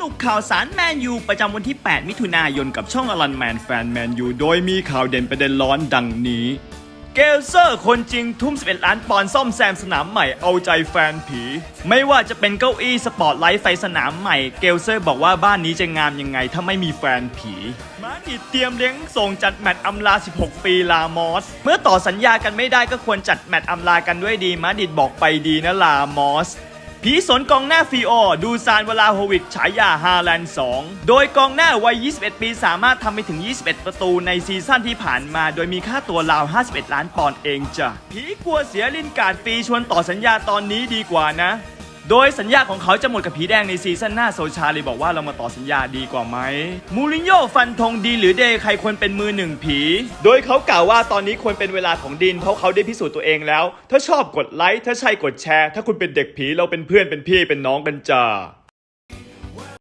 รุปข่าวสารแมนยูประจำวันที่ 8 มิถุนายนกับช่องอลันแมนแฟนแมนยูโดยมีข่าวเด่นประเด็นร้อนดังนี้ เกลเซอร์คนจริงทุ่ม 11 ล้านปอนด์ซ่อมแซมสนามใหม่เอาใจแฟนผี ไม่ว่าจะเป็นเก้าอี้สปอร์ตไลท์ไฟสนามใหม่ เกลเซอร์บอกว่าบ้านนี้จะงามยังไงถ้าไม่มีแฟนผีมาดริดเตรียมเลี้ยงส่งจัดแมตช์อำลา 16 ปีลามอส เมื่อต่อสัญญากันไม่ได้ก็ควรจัดแมตช์อำลากันด้วยดีมาดริดบอกไปดีนะลามอส ผีสนกองหน้าฟีโอ ดูซานเวลาโฮวิกฉายาฮาแลนด์2โดยกองหน้าวัย 21 ปีสามารถทำไปถึง 21 ประตูในซีซั่นที่ผ่านมา โดยมีค่าตัวราว 51 ล้านปอนด์เองจ้ะผีกลัวเสียลินการ์ดฟรีชวนต่อสัญญาตอนนี้ดีกว่านะ โดยสัญญาของเขาจะหมดกับผีแดงในซีซั่นหน้าโซชาเลยบอกว่าเรามาต่อสัญญาดีกว่าไหมมูรินโญ่ฟันธงดีหรือเดย์ใครควรเป็นมือหนึ่งผี โดยเขากล่าวว่าตอนนี้ควรเป็นเวลาของดินเพราะเขาได้พิสูจน์ตัวเองแล้ว ถ้าชอบกดไลค์ถ้าใช่กดแชร์ ถ้าคุณเป็นเด็กผีเราเป็นเพื่อนเป็นพี่เป็นน้องกันจ้า